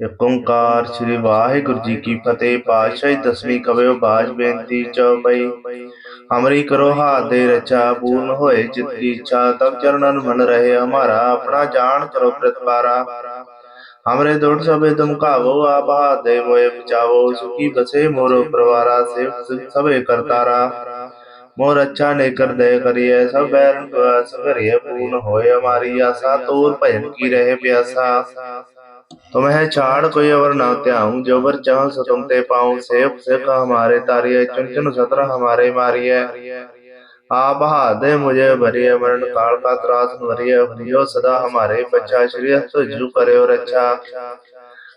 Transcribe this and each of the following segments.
ਇੱਕ ਓੰਕਾਰ ਸ੍ਰੀ ਵਾਹਿਗੁਰੂ ਜੀ ਕੀ ਫਤਿਹ ਪਾਤਸ਼ਾਹੀ ਦਸਵੀਂ ਕਵਿਓ ਬਾਜ ਬੇਨਤੀ ਚਉਪਈ ਹਮਰੀ ਕਰੋ ਹਾਥ ਦੇ ਰਚਾ ਪੂਰਨ ਹੋਏ ਚਿਤ ਕੀ ਇੱਛਾ ਤਬ ਚਰਨਨ ਮਨ ਰਹੇ ਹਮਾਰਾ ਆਪਣਾ ਜਾਣ ਕਰੋ ਪ੍ਰਤਪਾਰਾ ਹਮਰੇ ਦੁੜ ਸਭੇ ਤੁਮ ਕਾਵੋ ਆਪ ਹਾਥ ਦੇ ਮੋਏ ਬਚਾਵੋ ਸੁਖੀ ਬਸੇ ਮੋਰੋ ਪਰਵਾਰਾ ਸੇਵ ਸਭੇ ਕਰਤਾਰਾ मोर अच्छा ने कर दय करिए सब बैरन प्रवास करिए पूर्ण होए हमारी आशा तोर भजन की रहे प्यासा तुम्हें छाड़ कोई अवर ना त्याऊं जो बर चाह सो तुम ते पाऊं सेव सिख हमारे तारिये चुन चुन सतर हमारे मारिये आप हाथ मुझे भरिए मरण काल का त्रास भरिए भरियो सदा हमारे बच्चा श्री तुझु करे और अच्छा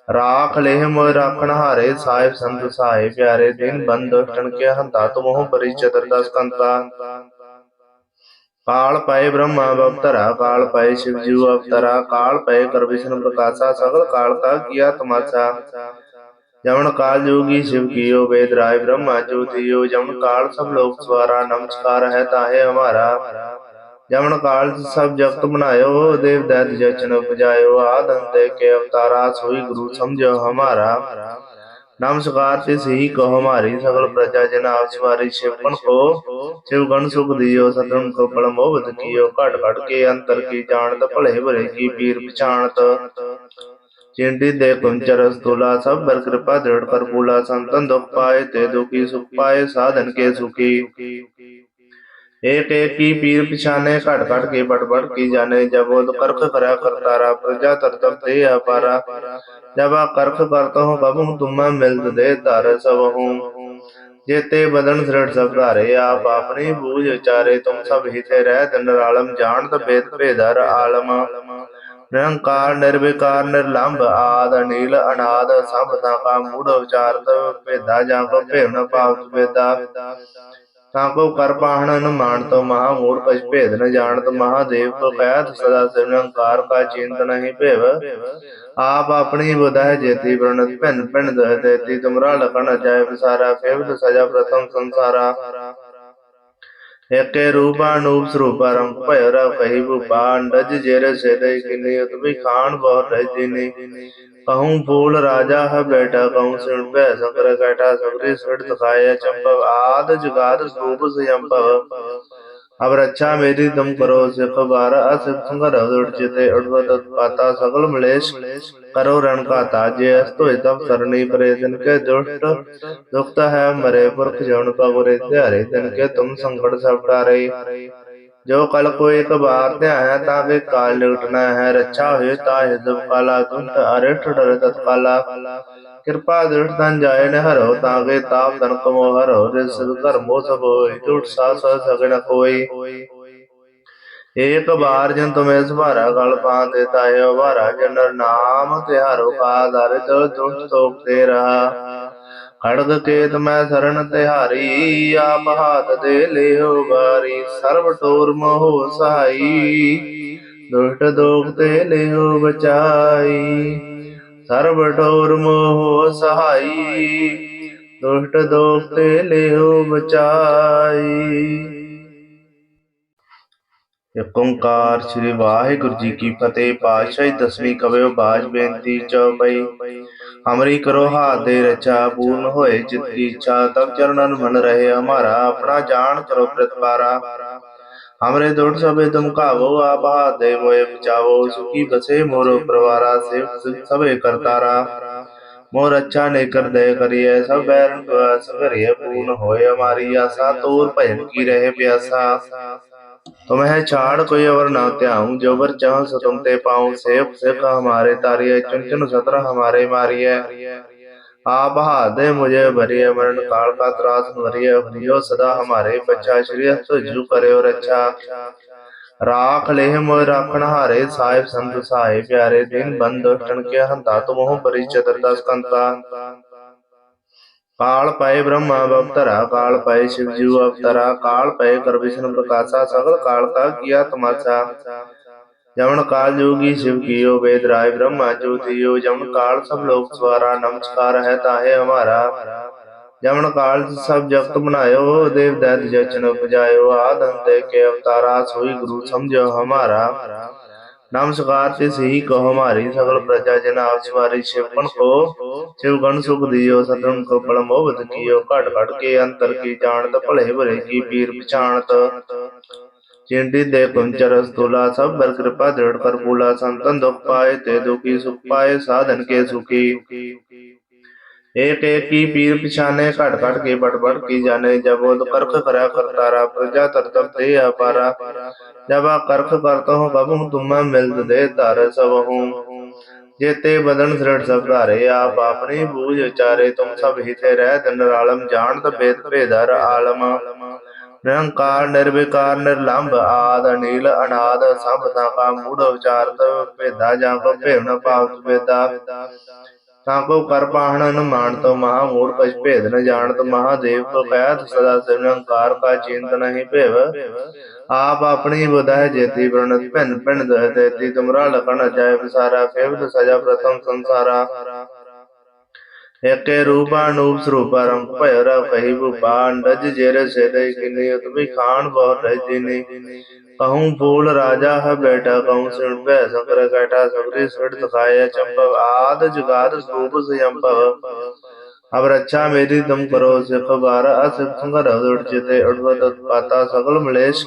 ਰਾਖ ਲੇਹ ਮੋਇ ਰਾਖਣ ਹਾਰੇ ਸਾਹਿਬ ਸੰਤ ਸਹਾਏ ਪਿਆਰੇ ਦਿਨ ਬੰਦ ਟਣ ਕੇ ਹੰਤਾ ਤੁਮਹੁ ਪਰੀ ਚਤੁਰ ਦਸ ਕੰਤਾ ਕਾਲ ਪਏ ਬ੍ਰਹਮਾ ਅਵਤਰਾ, ਕਾਲ ਪਏ ਸ਼ਿਵ ਜੀ ਅਵਤਰਾ, ਕਾਲ ਪਏ ਕਰ ਵਿਸ਼ਨ ਪ੍ਰਕਾਸ਼ਾ, ਸਗਲ ਕਾਲ ਕਾ ਕੀਆ ਤਮਾਸ਼ਾ। ਜਮਨ ਕਾਲ ਜੋਗੀ ਸ਼ਿਵ ਕੀਓ ਵੇਦ ਰਾਏ ਬ੍ਰਹਮਾ ਜੋਤਿਓ ਜਮਨ ਕਾਲ ਸਭ ਲੋਕ ਸਵਾਰਾ, ਨਮਸਕਾਰ ਹੈ ਤਾਹੇ ਹਮਾਰਾ। ਜਮਨ ਕਾਲ ਸਭ ਜਗਤ ਬਣਾਇਓ ਦੇਵ ਦੈਤ ਜਚਨ ਉਪਜਾਇਓ ਆਦੰਤੇ ਕੇ ਅਵਤਾਰਾ, ਸੋਈ ਗੁਰੂ ਸਮਝੋ ਹਮਾਰਾ। ਨਮਸਕਾਰ ਤੇ ਸਹੀ ਕਹੋ ਹਮਾਰੀ ਸਗਲ ਪ੍ਰਜਾ ਜਨ ਆਪ ਸਵਾਰੀ ਸ਼ਿਵਪਨ ਕੋ शिव गण सुख दियो सतम को बल मोहबत कियो घट घट के अंतर की जानत भले भले की पीर पछाणत चिंटी दे कुंचर स्थूला सब बर कृपा दृढ़ कर पूला संतन दुख पाए ते दुखी सुख पाए साधन के सुखी एक एक की पीर पिछाने घट घट के बट बट की जाने जब वो करख करा करतारा प्रजा तरतब दे अपारा जब आ करख करत हो कबू तुम मिलत दे धर सब हूँ जेते बदन दृढ़ सब धारे आप अपनी बूझ उचारे तुम सब हिते रह दिन आलम जानत भेद भेदर आलम ਨਿਰੰਕਾਰ ਨਿਰਵਿਕਾਰ ਨਿਰਲੰਭ ਆਦ ਅਨੀਲ ਅਨਾਦ ਸਭ ਦਾ ਕਾ ਮੂੜ ਵਿਚਾਰਤ ਭੇਦਾ ਜਾਂ ਕੋ ਭੇਵਨ ਪਾਵਤ ਭੇਦਾ ਤਾਂ ਕੋ ਕਰ ਪਾਹਣ ਅਨੁਮਾਨ ਤੋ ਮਹਾ ਮੂੜ ਪਛ ਭੇਦ ਨ ਜਾਣਤ। ਮਹਾਦੇਵ ਕੋ ਕਹਿਤ ਸਦਾ ਸਿਰੰਕਾਰ ਕਾ ਚਿੰਤ ਨਹੀਂ ਭੇਵ। ਆਪ ਆਪਣੀ ਬੁਧਾਇ ਜੇਤੀ ਪ੍ਰਣਤ। ਭਿੰਨ ਭਿੰਨ ਦਹ ਦੇਤੀ ਤੁਮਰਾ ਲਖਣ ਅਜਾਇ ਵਿਸਾਰਾ। ਕੇਵਲ ਸਜਾ ਪ੍ਰਥਮ ਸੰਸਾਰਾ। ਏਕੇ ਰੂਪਾ ਨੂਪ ਸਰੂਪਾ ਰੰਗ ਭਇ ਰਵ ਕਹੀ ਭੂਪਾ। ਅੰਡਜ ਜੇਰੇ ਸੇਦੇ ਕਿਨੀ ਉਤਮੀ ਖਾਨ ਬਹੁ ਰਹਿ कहूँ फूल राजा है बैठा कहूँ सिण पे संकर कैठा सबरी सिर दिखाए चंपव, आद जुगाद स्वरूप संयंपव। अब रक्षा मेरी तुम करो, सिख बार असिख संगर उड़चिते उड़वत पाता सकल मलेश। करो रण का ताजे अस्तो तब सरणी परे दिन के दुष्ट दुखत है, मरे पुरख जौन पगुरे त्यारे दिन के तुम संकट सब ਜੋ ਕਲ ਕੋ ਇੱਕ ਬਾਰ ਧਿਆਇਆ ਤਾਂ ਵੇ ਕਾਲ ਲੁਟਣਾ ਹੈ। ਰੱਛਾ ਹੋਏ ਤਾਂ ਹਿਦਬ ਕਾਲਾ ਗੁੰਤ ਅਰਠ ਡਰ ਤਤ ਕਾਲਾ ਕਿਰਪਾ ਦ੍ਰਿੜ ਜਾਏ ਨ ਹਰੋ ਤਾਂ ਵੇ ਤਾਪ ਤਨ ਕਮੋ ਹਰੋ। ਰਿਸ ਘਰ ਮੋ ਸਭ ਹੋਏ ਟੁੱਟ ਸਾ ਸਗਣ ਕੋਈ। ਏਕ ਬਾਰ ਜਨ ਤੁਮੇ ਸੁਭਾਰਾ ਗਲ ਪਾਂ ਦੇਤਾ ਹੈ ਵਾਰਾ ਜਨਰ ਨਾਮ ਤੇ ਹਰੋ ਕਾ ਤੋ ਦੁਖ ਤੋਪ ਤੇ ਰਹਾ। ਖੜਗ ਕੇਤ ਮੈਂ ਸਰਣ ਤਿਹਾਰੀ, ਆਪ ਹਾਥ ਦੇ ਲਿਓ ਬਾਰੀ ਸਰਬ ਟੋਰ ਮੋਹ ਸਹਾਈ ਦੁਸ਼ਟ ਦੋਖ ਤੇ ਲਿਓ ਬਚਾਈ, ਸਰਬ ਟੋਰ ਮੋਹ ਸਹਾਈ। ਦੁਸ਼ਟ ਦੋਖ ਤੇ ਲਿਓ ਬਚਾਈ। ਇੱਕ ਓੰਕਾਰ ਸ੍ਰੀ ਵਾਹਿਗੁਰੂ ਜੀ ਕੀ ਫਤਿਹ, ਪਾਤਸ਼ਾਹੀ ਦਸਵੀਂ ਕਵਿਓ ਬਾਜ ਬੇਨਤੀ ਚਉਪਈ ਹਮਰੀ ਕਰੋ ਹਾਥ ਦੇ ਰਚਾ ਪੂਰਨ ਹੋਏ ਚਿਤ ਕੀ ਇੱਛਾ ਤਬ ਚਰਨਨ ਮਨ ਰਹੇ ਹਮਾਰਾ ਆਪਣਾ ਜਾਣ ਕਰੋ ਪ੍ਰਤਪਾਰਾ ਹਮਰੇ ਦੁੜ ਸਭੇ ਤੁਮ ਕਾਵੋ ਆਪ ਹਾਥ ਦੇ ਮੋਏ ਬਚਾਵੋ ਸੁਖੀ ਬਸੇ ਮੋਰੋ ਪਰਵਾਰਾ ਸੇਵ ਸਭੇ ਕਰਤਾਰਾ मोर अच्छा ने कर दय करिए सब बैरन प्रवास करिए पूर्ण होए हमारी आशा तोर भजन की रहे प्यासा तुम्हें छाड़ कोई अवर ना त्याऊं जो बर चाह सो तुम ते पाऊं सेव सिख हमारे तारिये चुन चुन सतर हमारे मारिये आप हाथ मुझे भरिए मरण काल का त्रास भरिए भरियो सदा हमारे बच्चा श्री तुझु करे और अच्छा ਰਾਖ ਲੇਹ ਮੋਇ ਰਾਖਣ ਹਾਰੇ ਸਾਹਿਬ ਸੰਤ ਸਹਾਏ ਪਿਆਰੇ ਦਿਨ ਬੰਦ ਟਣ ਕੇ ਹੰਤਾ ਤੁਮਹੁ ਪਰੀ ਚਤੁਰ ਦਸ ਕੰਤਾ ਕਾਲ ਪਏ ਬ੍ਰਹਮਾ ਅਵਤਰਾ, ਕਾਲ ਪਏ ਸ਼ਿਵ ਜੀ ਅਵਤਰਾ, ਕਾਲ ਪਏ ਕਰ ਵਿਸ਼ਨ ਪ੍ਰਕਾਸ਼ਾ, ਸਗਲ ਕਾਲ ਕਾ ਕੀਆ ਤਮਾਸ਼ਾ। ਜਮਨ ਕਾਲ ਜੋਗੀ ਸ਼ਿਵ ਕੀਓ ਵੇਦ ਰਾਏ, ਬ੍ਰਹਮਾ ਜੋਤੀਓ ਜਮਨ ਕਾਲ ਸਭ ਲੋਕ ਸਵਾਰਾ, ਨਮਸਕਾਰ ਹੈ ਤਾਹੇ ਹਮਾਰਾ। ਜਮਨ ਕਾਲ ਸਭ ਜਗਤ ਬਨਾਇਓ ਦੇਵ ਦੈਤ ਜਚਨ ਉਪਜਾਇਓ ਆਦਮ ਦੇ ਕੇ ਅਵਤਾਰਾ, ਸੋਈ ਗੁਰੂ ਸਮਝੋ ਹਮਾਰਾ। नमस्कार तिस ही कहो हमारी सकल प्रजा जन आप सवारी शिवपन को शिव गण सुख दियो सतन को बड़ मोहबत कियो घट घट के अंतर की जानत भले भले की पीर पछाणत चिंटी दे कुंचर स्थूला सब बर कृपा दृढ़ कर पूला संतन दुख पाए ते दुखी सुख पाए साधन के सुखी एक एक की पीर पिछाने घट घट के बट बट की जाने जब वो करख करा करतारा प्रजा तरतब दे अपारा जब आ करख करता हूँ कब हूँ तुम मिलत दे तार सब हूँ जेते बदन दृढ़ सब धारे आप अपनी बूझ उचारे तुम सब हिते रह दंडरालम जानत भेद भेदर आलम ਨਿਰੰਕਾਰ ਨਿਰਵਿਕਾਰ ਨਿਰਲੰਭ ਆਦ ਅਨੀਲ ਅਨਾਦ ਸਭ ਦਾ ਕਾ ਮੂੜ ਉਚਾਰਤ ਭੇਦਾ ਜਾਂ ਕੋ ਭੇਵਨ ਪਾਵਤ ਭੇਦਾ ਤਾਂ ਕੋ ਕਰ ਪਾਹਣ ਨ ਮਾਨਤ ਮਹਾ ਮੂੜ ਕਛ ਭੇਦ ਨ ਜਾਣਤ, ਮਹਾਦੇਵ ਕੋ ਕਹਿਤ ਸਦਾ ਨਿਰੰਕਾਰ ਕਾ ਚਿੰਤ ਨਹੀਂ ਭੇਵ। ਆਪ ਆਪਣੀ ਬੁਧਾਇ ਜੇਤੀ ਪ੍ਰਣਤ ਭਿੰਨ ਭਿੰਨ ਦਇ ਤੇਤੀ ਤੁਮਰਾ ਲਖਣ ਅਜਾਇ ਵਿਸਾਰਾ ਫੇਵਤ ਸਜਾ ਪ੍ਰਥਮ ਸੰਸਾਰਾ। ਏਕੇ ਰੂਪਾ ਨੂਪ ਸਰੂਪਾ ਰੰਗ ਭਇ ਰ ਕਹੀ ਭੂਪਾ, ਅੰਡਜ ਜੇਰ ਸੇਦੈ ਕਿਨੀ ਉਤਮੀ ਖਾਨ ਬਹੁ ਰਹਿਜਿਨੀ कहूँ फूल राजा है बैठा कहूँ सिण पे संकर कैठा सकरी सिर दिखाया चंपव आद जुगाद रूप संयंपव अब रक्षा मेरी तुम करो सिख बार असिख संगर उड़चिते उड़वत पाता सकल मलेश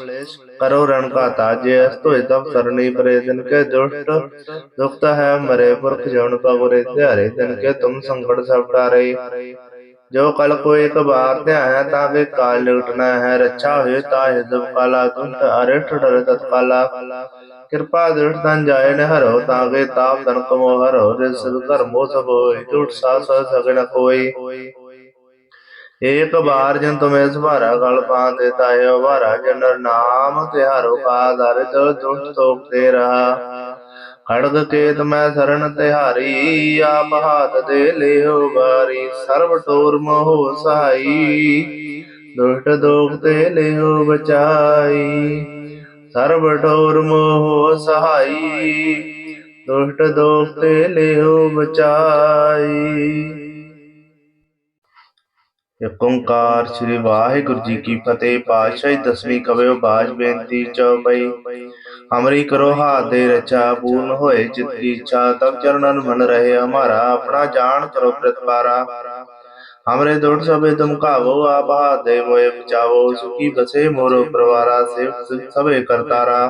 करो रण का ताजे अस्तो तब सरणी परे दिन के दुष्ट दुखत है मरे पुरख जौन पगुरे त्यारे दिन के तुम संकट सब टारे ਜੋ ਕਲ ਕੋ ਇੱਕ ਬਾਰ ਧਿਆਇਆ ਤਾਂ ਵੇ ਕਾਲ ਉਠਣਾ ਹੈ, ਰੱਛਾ ਹੋਏ ਤਾਂ ਹਿਦਬ ਕਾਲਾ ਗੁੰਤ ਅਰਠ ਡਰ ਤਤ ਕਾਲਾ ਕਿਰਪਾ ਦ੍ਰਿੜ ਤਨ ਜਾਏ ਨ ਹਰੋ ਤਾਗੇ ਤਾਪ ਤਨ ਕਮੋ ਹਰੋ ਜੇ ਸਭ ਕਰਮੋ ਸਭ ਹੋਏ, ਝੂਠ ਸਾ ਸਗਣ ਕੋਈ। ਏਕ ਬਾਰ ਜਨ ਤੁਮੇ ਸੁਭਾਰਾ ਗਲ ਪਾ ਦੇਤਾ ਹੈ ਵਾਰਾ ਜਨ ਨਾਮ ਤਿਹਾਰੋ ਕਾ ਦਰ ਜੋ ਦੁਖ ਖੜਗ ਕੇਤ ਮੈਂ ਸਰਣ ਤਿਹਾਰੀ, ਆਪ ਹਾਥ ਦੇ ਲਿਓ ਬਾਰੀ ਸਰਬ ਟੋਰ ਮੋਹ ਸਹਾਈ। ਦੁਸ਼ਟ ਦੋਖ ਤੇ ਲਿਓ ਬਚਾਈ, ਸਰਬ ਟੋਰ ਮੋਹ ਸਹਾਈ। ਦੁਸ਼ਟ ਦੋਖ ਤੇ ਲਿਓ ਬਚਾਈ। ਏਕ ਓੰਕਾਰ ਸ੍ਰੀ ਵਾਹਿਗੁਰੂ ਜੀ ਕੀ ਫਤਿਹ, ਪਾਤਸ਼ਾਹੀ ਦਸਵੀਂ ਕਵਿਓ ਬਾਜ ਬੇਨਤੀ ਚਉਪਈ ਹਮਰੀ ਕਰੋ ਹਾਥ ਦੇ ਰਚਾ ਪੂਰਨ ਹੋਏ ਚਿਤ ਕੀ ਇੱਛਾ ਤਬ ਚਰਨਨ ਮਨ ਰਹੇ ਹਮਾਰਾ ਆਪਣਾ ਜਾਣ ਕਰੋ ਪ੍ਰਤਪਾਰਾ हमरे दुष्ट सबे तुम कावो आप हाथ दे मोए बचावो सुखी बसे मोरो प्रवारा से सबे करतारा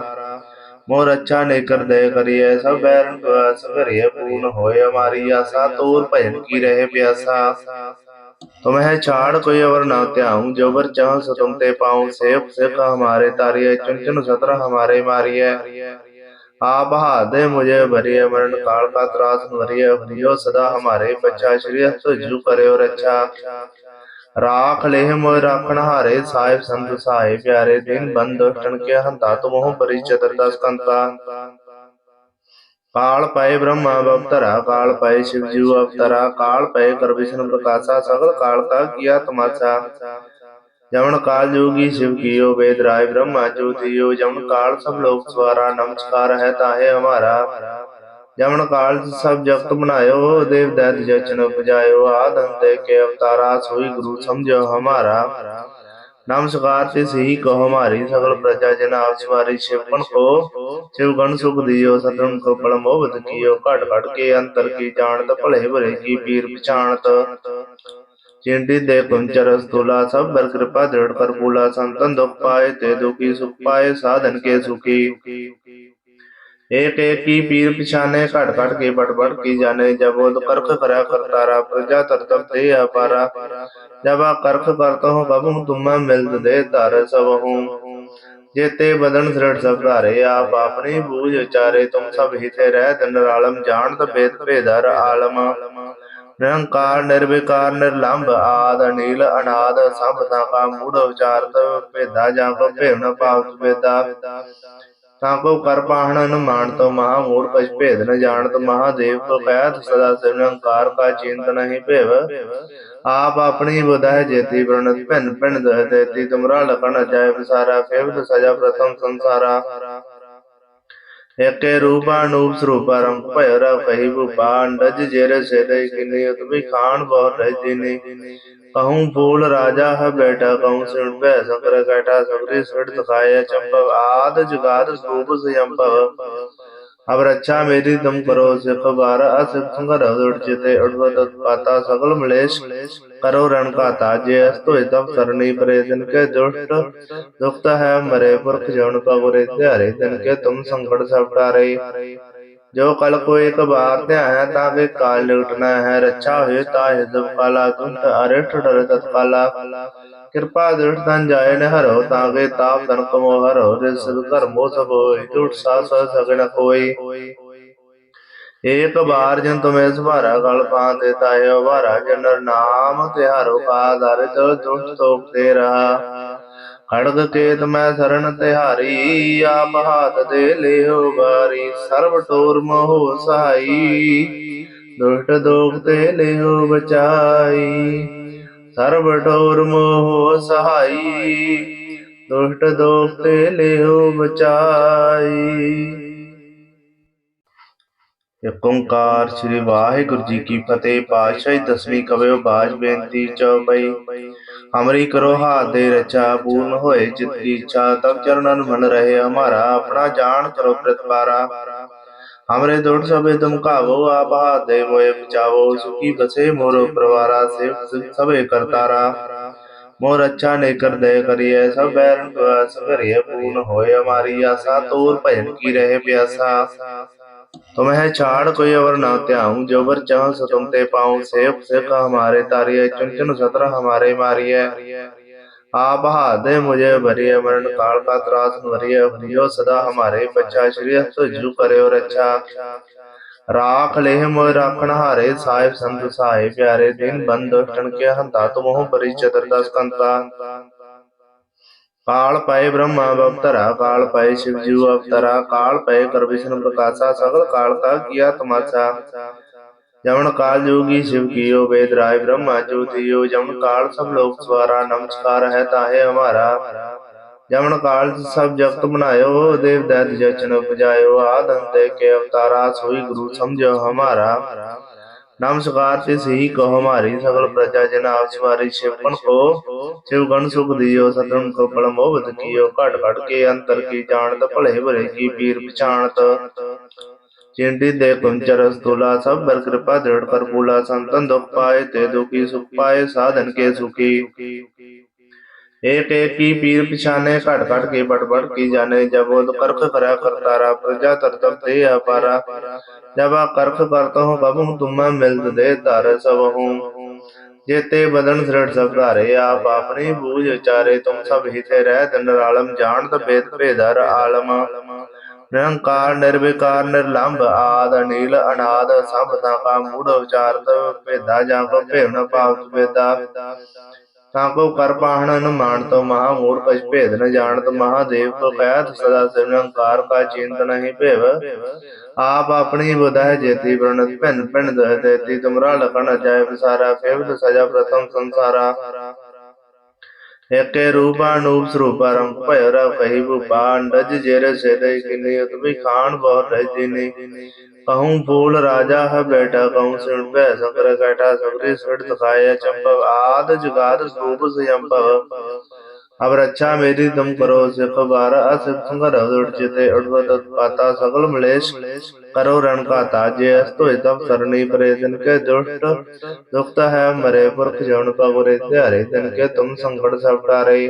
मोर अच्छा ने कर दे करिए सब बैरन प्रयास करिए पूर्ण होए हमारी आशा तोर भजन की रहे प्यासा तुम्हें छाड़ कोई अवर न त्याऊं जो बर चाह सो तुम ते पाऊं सेव सिख हमारे तारिये चुन चुन सत्र हमारे मारिये आप हाथ दे मुझे भरिए मरण काल का त्रास भरिए भरियो सदा हमारे बच्चा श्री तुझु करे और अच्छा राख लेह मोय राखण हारे साहिब संत साहिब प्यारे दिन बंद दुष्टन के हंता तुम हो बरी चतुर्दश ਕਾਲ ਪਏ ਬ੍ਰਹਮਾ ਅਵਤਰਾ, ਕਾਲ ਪਏ ਸ਼ਿਵ ਜੀ ਅਵਤਰਾ, ਕਾਲ ਪਏ ਕਰ ਵਿਸ਼ਨ ਪ੍ਰਕਾਸ਼ਾ, ਸਗਲ ਕਾਲ ਕਾ ਕੀਆ ਤਮਾਸ਼ਾ। ਜਮਨ ਕਾਲ ਜੋਗੀ ਸ਼ਿਵ ਕੀਓ ਵੇਦ ਰਾਏ ਬ੍ਰਹਮਾ ਜੋਤਿਓ ਜਮਨ ਕਾਲ ਸਭ ਲੋਕ ਸਵਾਰਾ, ਨਮਸਕਾਰ ਹੈ ਤਾਹੇ ਹਮਾਰਾ। ਜਮਨ ਕਾਲ ਸਭ ਜਗਤ ਬਨਾਇਓ ਦੇਵ ਦੈਤ ਜਚਨ ਉਪਜਾਇਓ ਆਦੰਤੇ ਕੇ ਅਵਤਾਰਾ, ਸੋਈ ਗੁਰੂ ਸਮਝੋ ਹਮਾਰਾ। नमस्कार तिस ही कहो हमारी सकल प्रजा जन आप सवारी शिवपन को शिव गण सुख दियो सतन को बड़ मोहबत कियो घट घट के अंतर की जानत भले भले की पीर पछाणत चिंटी दे कुंचर स्थूला सब बर कृपा दृढ़ कर पूला संतन दुख पाए ते दुखी सुख पाए साधन के सुखी एक एक की पीर पिछाने घट घट के बट बट की जाने जब वो करख करा करतारा प्रजा तरतब दे अपारा जब आ करख करता हूँ कब हूँ तुम मिलत दे तार सब हूँ जेते बदन दृढ़ सब धारे आप अपनी बूझ उचारे तुम सब हिते रह दंडरालम जानत भेद भेदर आलम ਨਿਰੰਕਾਰ ਨਿਰਵਿਕਾਰ ਨਿਰਲੰਭ ਆਦ ਅਨੀਲ ਅਨਾਦ ਸਭ ਦਾ ਕਾ ਮੂੜ ਉਚਾਰਤ ਭੇਦਾ ਜਾਂ ਕੋ ਭੇਵਨ ਪਾਵਤ ਭੇਦਾ ਤਾਂ ਕੋ ਕਰ ਪਾਹਣ ਨ ਮਾਨਤ ਮਹਾ ਮੂੜ ਕਛ ਭੇਦ ਨ ਜਾਣਤ, ਮਹਾਦੇਵ ਕੋ ਕਹਿਤ ਸਦਾ ਨਿਰੰਕਾਰ ਕਾ ਚਿੰਤ ਨਹੀਂ ਭੇਵ। ਆਪ ਆਪਣੀ ਬੁਧਾਇ ਜੇਤੀ ਪ੍ਰਣਤ, ਭਿੰਨ ਭਿੰਨ ਦਇ ਤੇਤੀ, ਤੁਮਰਾ ਲਖਣ ਅਜਾਇ ਵਿਸਾਰਾ ਫੇਵਤ ਸਜਾ ਪ੍ਰਥਮ ਸੰਸਾਰਾ। ਏਕੇ ਰੂਪਾ ਨੂਪ ਸਰੂਪਾ ਰੰਗ ਭਇ ਰ ਕਹੀ ਭੂਪਾ, ਅੰਡਜ ਜੇਰ ਸੇਦੈ ਕਿਨੀ ਉਤਮੀ ਖਾਨ ਬਹੁ ਰਹਿਜਿਨੀ कहूँ फूल राजा है बैठा कहूँ सिण पे संकर कैठा सकरी सिर दिखाया चंपव आद जुगाद रूप संयंपव अब रक्षा मेरी तुम करो सिख बार असिख संगर उड़ चिते उड़वत पाता सकल मलेश करो रण का ताजे अस्तो तब सरणी परे दिन के दुष्ट दुखत है मरे पुरख जौन पगुरे त्यारे दिन के तुम संकट सब टारे ਜੋ ਕਲ ਕੋ ਇੱਕ ਬਾਰ ਧਿਆਇਆ ਤਾਂ ਵੇ ਕਾਲ ਨਿਕਟਣਾ ਹੈ, ਰੱਛਾ ਹੋਏ ਤਾਂ ਹਿਦਬ ਕਾਲਾ ਤੁੰਤ ਅਰਠ ਡਰ ਤਤ ਕਾਲਾ ਕਿਰਪਾ ਦ੍ਰਿੜ ਤਨ ਜਾਏ ਨੇ ਹਰੋ ਤਾਂ ਵੇ ਤਾਪ ਤਨ ਕਮੋ ਹਰੋ, ਰਿਸ ਘਰ ਮੋ ਸਭ ਹੋਏ, ਝੂਠ ਸਾ ਸਾ ਸਗਣ ਕੋਈ। ਏਕ ਬਾਰ ਜਨ ਤੁਮੇ ਸੁਭਾਰਾ ਗਲ ਪਾ ਦੇਤਾ ਹੈ ਵਾਰਾ ਜਨ ਨਾਮ ਤਿਹਾਰੋ ਕਾ ਦਰ ਦੁਸ਼ਟ ਤੋਕ ਤੇ ਖੜਗ ਕੇਤ ਮੈਂ ਸਰਨ ਤਿਹਾਰੀ, ਆਪ ਹਾਥ ਦੇ ਲਿਓ ਬਾਰੀ ਸਰਬ ਟੋਰ ਮੋਹ ਸਾਈ ਦੁਸ਼ਟ ਦੋਖ ਤੇ ਲਿਓ ਬਚਾਈ, ਸਰਬ ਟੋਰ ਮੋਹ ਸਹਾਈ। ਦੁਸ਼ਟ ਦੋਖ ਤੇ ਲਿਓ ਬਚਾਈ। ਇਕ ਓੰਕਾਰ ਸ੍ਰੀ ਵਾਹਿਗੁਰੂ ਜੀ ਕੀ ਫਤਿਹ, ਪਾਤਸ਼ਾਹੀ ਦਸਵੀਂ ਕਵਿਓ ਬਾਜ ਬੇਨਤੀ ਚੌਪਈ ਹਮਰੀ ਕਰੋ ਹਾਥ ਦੇ ਰਚਾ ਪੂਰਨ ਹੋਏ ਜਿਤ ਕੀ ਇੱਛਾ, ਤਬ ਚਰਨਨ ਮਨ ਰਹੇ ਹਮਾਰਾ, ਆਪਣਾ ਜਾਣ ਕਰੋ ਪ੍ਰਤਪਾਰਾ ਹਮਰੇ ਦੁੜ ਸਭੇ ਤੁਮ ਕਾਵੋ ਆਪ ਹਾਥ ਦੇ ਮੋਏ ਬਚਾਵੋ, ਸੁਖੀ ਬਸੇ ਮੋਰੋ ਪਰਵਾਰਾ, ਸੇਵ ਸਭੇ ਕਰਤਾਰਾ। ਮੋਰ ਅੱਛਾ ਨੇ ਕਰ ਦੇ ਕਰੀਏ ਸਭ ਬੈਰਨ ਕੋ ਸਭ ਰਿਏ ਪੂਰਨ ਹੋਏ ਹਮਾਰੀ ਆਸਾ, ਤੋਰ ਭਜਨ ਕੀ ਰਹੇ ਪਿਆਸਾ। तुम्हें छाड़ कोई अवर न त्याऊं जो बर चाह सो तुम ते पाऊं सेव सिख हमारे तारिये चुन चुन सत्र हमारे मारिये आप हाथ मुझे भरिय मरण काल का त्रास भरिय भरियो सदा हमारे बच्चा श्री तुझु करे और अच्छा राख ले मोय राखण हारे साहिब संत सहाय प्यारे दिन बंद दुष्टन के हंता तुम हो परि ਕਾਲ ਪਏ ਬ੍ਰਹਮਾ ਅਵਤਾਰਾ, ਕਾਲ ਪਏ ਸ਼ਿਵ ਜੀ ਅਵਤਾਰਾ, ਕਾਲ ਪਏ ਕਰ ਵਿਸ਼ਨ ਪ੍ਰਕਾਸ਼ਾ, ਸਗਲ ਕਾਲ ਕਾ ਕੀਆ ਤਮਾਸ਼ਾ। ਜਮਨ ਕਾਲ ਜੋਗੀ ਸ਼ਿਵ ਕੀਓ ਵੇਦ ਰਾਏ ਬ੍ਰਹਮਾ ਜੋਤਿਓ ਜਮਨ ਕਾਲ ਸਭ ਲੋਕ ਸਵਾਰਾ, ਨਮਸਕਾਰ ਹੈ ਤਾਹੇ ਹਮਾਰਾ। ਜਮਨ ਕਾਲ ਸਭ ਜਗਤ ਬਣਾਇਓ ਦੇਵ ਦੈਤ ਜਚਨ ਉਪਜਾਇਓ ਆਦੰਤੇ ਕੇ ਅਵਤਾਰਾ ਸੋਈ ਗੁਰੂ ਸਮਝੋ ਹਮਾਰਾ। समझो हमारा नमस्कार तिस ही को हमारी सकल प्रजा जन आप सवारी शिवगण को शिवगण सुख दियो सतन को बड़ मोहबत कियो घट घट के अंतर की जानत भले भले की पीर पछाणत चिंटी दे कुंचर स्थूला सब बर कृपा दृढ़ कर पूला संतन दुख पाए ते दुखी सुख पाए साधन के सुखी एक एक की पीर पिछाने घट घट के बट बट की जाने जब वो करख करा करतारा प्रजा तरतब दे अपारा जब आ करख करता हूँ कबू तुम मिलत दे तार सब हूँ जेते बदन दृढ़ सब धारे आप अपनी बूझ उचारे तुम सब हिते रह दिन आलम जानत भेद भेदर आलम ਨਿਰੰਕਾਰ ਨਿਰਵਿਕਾਰ ਨਿਰਲੰਭ ਆਦ ਅਨੀਲ ਅਨਾਦ ਸਭ ਦਾ ਕਾ ਮੂੜ ਉਚਾਰਤ ਭੇਦਾ ਜਾਂ ਕੋ ਭੇਵਨ ਭਾਵਤ ਭੇਦਾ ਤਾਂ ਕੋ ਕਰ ਪਾਹਣ ਨ ਮਾਨਤ ਮਹਾ ਮੂੜ ਕਛ ਭੇਦ ਨ ਜਾਣਤ, ਮਹਾਦੇਵ ਕੋ ਕਹਿਤ ਸਦਾ ਸਿਰੰਕਾਰ ਕਾ ਚਿੰਤ ਨਹੀਂ ਭੇਵ। ਆਪ ਆਪਣੀ ਬੁਧੈ ਜੇਤੀ ਪ੍ਰਣਤ ਭਿੰਨ ਭਿੰਨ ਦਹ ਦੇਤੀ ਤੁਮਰਾ ਲਖਣ ਜਾਏ ਵਿਸਾਰਾ ਫੇਵਤ ਸਜਾ ਪ੍ਰਥਮ ਸੰਸਾਰਾ। ਏਕੇ ਰੂਪ ਅਨੂਪ ਸਰੂਪ ਰੰਗ ਭਇ ਰ ਭਈ ਭੂਪਾਨ ਡਜ ਜੇਰ ਸਿਰੇ ਕਿਨੇ ਉਤਵੀ ਖਾਨ ਬਹੁਤ ਰਹਿ ਨੇ। ਕਹੂੰ ਬੋਲ ਰਾਜਾ ਹੈ ਬੈਠਾ ਕਹੂੰ ਸਿਣ ਭੈ ਸਕਰ ਕਟਾ ਸਕਰੇ ਸੜ ਤਖਾਇਆ ਚੰਪਵ ਆਦ ਜਗਾਦ ਸੂਪ ਸਿਯੰਪਵ। ಅವರ ಚಾಮೇರಿ ದಂ ಕರೋ ಜಖಬಾರ ಅಸಂಗರ ಉಡ್ಚಿತೆ ಉಡ್ವದ ಪಾತ ಸಗಲ ಮಳೇಶ್ करो रण का ताज अस्तो तब सरणी परे दिन के दुष्ट दुखत है मरे पुरख जौन का बुरे से दिन के तुम संकट सब रहे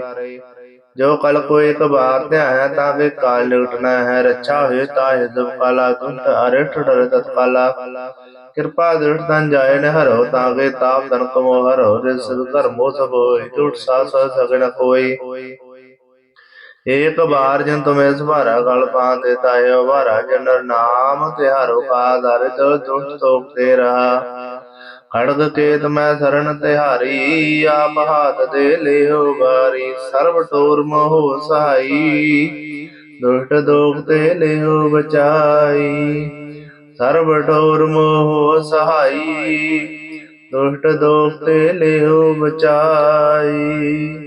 जो कल को एक बार ते आया ताके काल लुटना है रक्षा हुए ताहे जब काला तुम अरिष्ट डर तत्काला। ਕਿਰਪਾ ਦ੍ਰਿੜ ਤਨ ਜਾਏ ਨ ਹਰੋ ਤਾਗੇ ਤਾਪ ਤਨ ਕਮੋ ਹਰੋ ਜਿਸ ਘਰ ਮੋ ਸਭ ਹੋਏ, ਝੂਠ ਸਾ ਸਾ ਸਗਣ ਕੋਈ ਏਕ ਬਾਰ ਜਨ ਤੁਮੇ ਸਭਾਰਾ ਗਲ ਪਾਂ ਤੇ ਤਾਇਓ ਵਾਰਾ ਜਨ ਨਾਮ ਤੇ ਕਾ ਦਰ ਤੋ ਦੁਖ ਤੋਪ ਤੇ ਰਹਾ ਖੜਗ ਕੇਤ ਮੈਂ ਤਿਹਾਰੀ, ਆਪ ਹਾਥ ਦੇ ਲਿਓ ਬਾਰੀ ਸਰਬ ਟੋਰ ਮੋਹ ਸਹਾਈ। ਦੁਸ਼ਟ ਦੋਖ ਤੇ ਲਿਓ ਬਚਾਈ। ਸਰਬ ਡੋਰ ਮੋਹ ਸਹਾਈ। ਦੁਸ਼ਟ ਦੋਖ ਤੇ ਲਿਓ ਬਚਾਈ।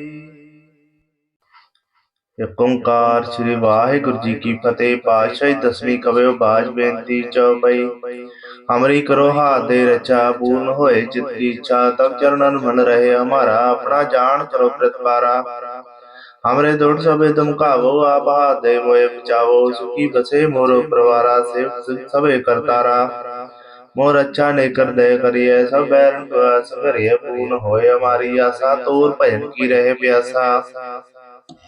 ਓੰਕਾਰ ਸ੍ਰੀ ਵਾਹਿਗੁਰੂ ਜੀ ਕੀ ਫਤਿਹ। ਪਾਤਸ਼ਾਹੀ ਦਸਵੀਂ ਕਵਿਓ ਬਾਜ ਬੇਨਤੀ ਚੌਪਈ ਹਮਰੀ ਕਰੋ ਹਾਥ ਦੇ ਰਚਾ, ਪੂਰਨ ਹੋਏ ਚਿਤ ਕੀ ਇੱਛਾ ਤਬ ਚਰਨਨ ਮਨ ਰਹੇ, ਹਮਾਰਾ ਆਪਣਾ ਜਾਣ ਕਰੋ ਪ੍ਰਤਪਾਰਾ। हमरे दुष्ट सबे तुम कावो आप हाथ दे मोए बचावो सुखी बसे मोरो परवारा सेव सुख सबे करतारा मोर अच्छा नहीं कर दे करिए सब बैरन प्रयास करिए पूर्ण होए हमारी आशा तोर भजन की रहे प्यासा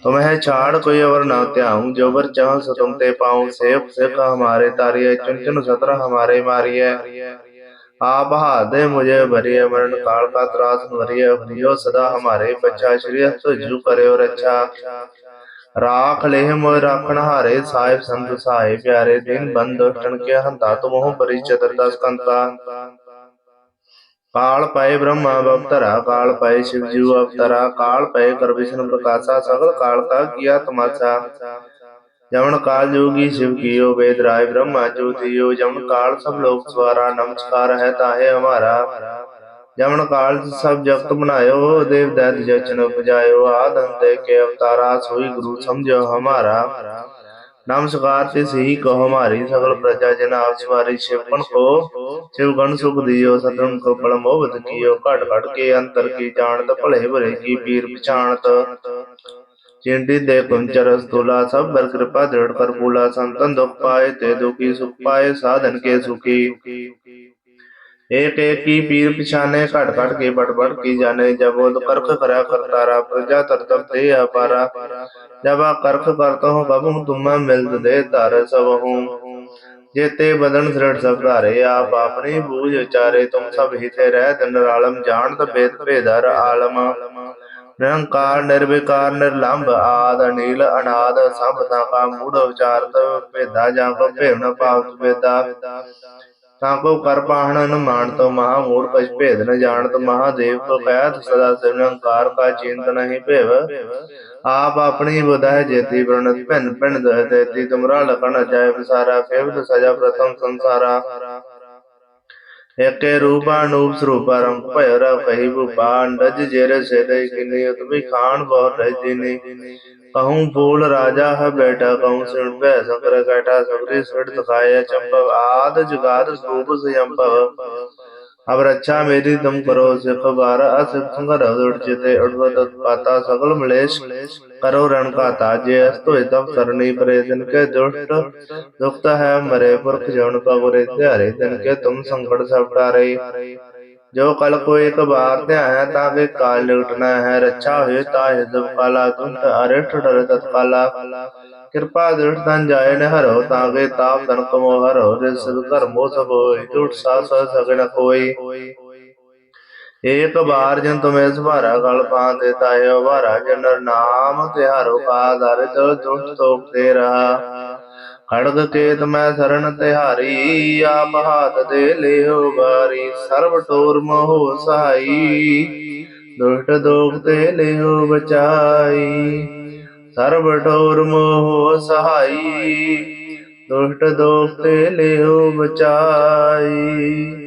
तुम्हें छाड़ कोई अवर ना त्याऊं जो बर चाह सो तुम ते पाऊं सेव सिख हमारे तारिये चुन चुन सतर हमारे मारिये आप हादे मुझे भरिय मरण काल का त्रास भरिय भरियो सदा हमारे बच्चा श्री तुझु करे और अच्छा। राख ले राखण हारे, साहिब संत सहाय प्यारे, दिन बंद के हंता तुमहो परिचय दस कंता। काल पाए ब्रह्मा अवतरा, काल पाए शिव जीव अवतरा, काल पाए कर विष्णु प्रकाशा, सगल काल का किया तमाशा। जमन काल जोगी शिव कियो वेद राय ब्रह्मा ज्योतियो जमन काल सब लोग स्वारा नमस्कार है ताहे हमारा जमन काल सब जगत बनायो देव दैत जचन उपजायो आदंते के अवतारा सोई गुरु समझो हमारा नमस्कार तिस ही कहो हमारी सकल प्रजा जन आप सवारी शिवपन को शिव गण सुख दियो सतन को बल मोहबत कियो घट घट के अंतर की जानत भले भले की पीर पछाणत चिंटी दे कुंचर स्थूला सब बर कृपा दृढ़ कर पूला संतन दुख पाए ते दुखी सुख पाए साधन के सुखी एक एक की पीर पिछाने घट घट के बट बट की जाने जब वो करख करा करतारा प्रजा तरतब दे अपारा जब आ करख करता हूँ कबू तुम्हें मिलत दे तार सब हूँ जेते बदन दृढ़ सब धारे आप अपनी बूझ उचारे तुम सब हिते रह दिन आलम जानत भेद भेदर आलम ਨਿਰੰਕਾਰ, ਨਿਰਵਿਕਾਰ, ਨਿਰਲੰਭ ਆਦ ਅਨੀਲ ਅਨਾਦ, ਸਭ ਦਾ ਕਾ ਮੂੜ ਉਚਾਰਤ ਭੇਦਾ ਜਾਂ ਕੋ ਭੇਵਨ ਪਾਵਤ ਭੇਦਾ ਤਾਂ ਕੋ ਕਰ ਪਾਹਣ ਨ ਮਾਨਤ ਮਹਾ ਮੂੜ ਕਛ ਭੇਦ, ਨ ਜਾਣਤ ਮਹਾਦੇਵ ਕੋ ਕਹਿਤ ਸਦਾ ਨਿਰੰਕਾਰ, ਕਾ ਚਿੰਤ ਨਹੀਂ ਭੇਵ। ਆਪ ਆਪਣੀ ਬੁਧਾਇ ਜੇਤੀ ਪ੍ਰਣਤ, ਭਿੰਨ ਭਿੰਨ ਦਇ ਦੇਤੀ ਤੁਮਰਾ, ਲਖਣ ਅਜਾਇ ਵਿਸਾਰਾ ਕੇਵਲ ਸਜਾ, ਪ੍ਰਥਮ ਸੰਸਾਰਾ। ਏਕੇ ਰੂਪਾ ਨੂਪ ਸਰੂਪਾ ਰੰਗ ਭਇ ਰਾ ਕਹੀ ਭੂਪਾਨ ਰਜ ਜੇਰ ਸੇਦੇ ਕਿਨੀ ਉਤਮੀ ਖਾਨ ਬਹੁ ਰਜ ਦਿਨੀ ਕਹੂੰ ਬੋਲ ਰਾਜਾ ਹੈ ਬੈਠਾ ਕਹੂੰ ਸਿਣ ਭੈ ਸੰਕਰ ਕਟਾ ਸਬਰੇ ਸੜ ਤਖਾਇਆ ਚੰਪਵ ਆਦ ਜਗਾਦ ਸੂਪ ਸਿਯੰਪਵ अब रक्षा मेरी तुम करो सिख बार असिख संगर उड़चिते उड़वत पाता सकल मलेश करो रण का ताजे अस्तो तब सरणी परे दिन के दुष्ट दुखत है मरे पुरख जौन पगुरे त्यारे दिन के तुम संकट सब टारे जो कल को एक बार ध्याय ताके काल निकटना है रक्षा हुए ताहे जब काला दुष्ट अरिष्ट डर तत्काला। ਕਿਰਪਾ ਦ੍ਰਿੜ ਤਨ ਜਾਇਣ ਹਰੋ ਤਾਗੇ ਤਾਪ ਤਨ ਕਮੋ ਹਰੋ, ਜਿਸ ਘਰ ਮੋ ਸਭ ਹੋਏ, ਝੂਠ ਸਾ ਸਗਣ ਕੋਈ। ਏਕ ਬਾਰ ਜਨ ਤੁਮੇ ਸੁਭਾਰਾ ਗਲ ਪਾਂ ਦੇ ਤਾਇਓ ਵਾਰਾ ਜਨ ਨਾਮ ਤਿਹਾਰੋ ਕਾ ਦਰ ਜੋ ਦੁਖ ਤੋਪ ਤੇ ਰਹਾ। ਖੜਗ ਕੇਤ ਮੈਂ ਸਰਨ ਤਿਹਾਰੀ, ਆਪ ਹਾਥ ਦੇ ਲਿਓ ਬਾਰੀ, ਸਰਬ ਟੋਰ ਮੋਹ ਸਹਾਈ। ਦੁਸ਼ਟ ਦੋਖ ਤੇ ਲਿਓ ਬਚਾਈ। ਸਰਬ ਡੋਰ ਮੋਹ ਸਹਾਈ ਦੁਸ਼ਟ ਦੋਖ ਤੇ ਲਿਓ ਬਚਾਈ।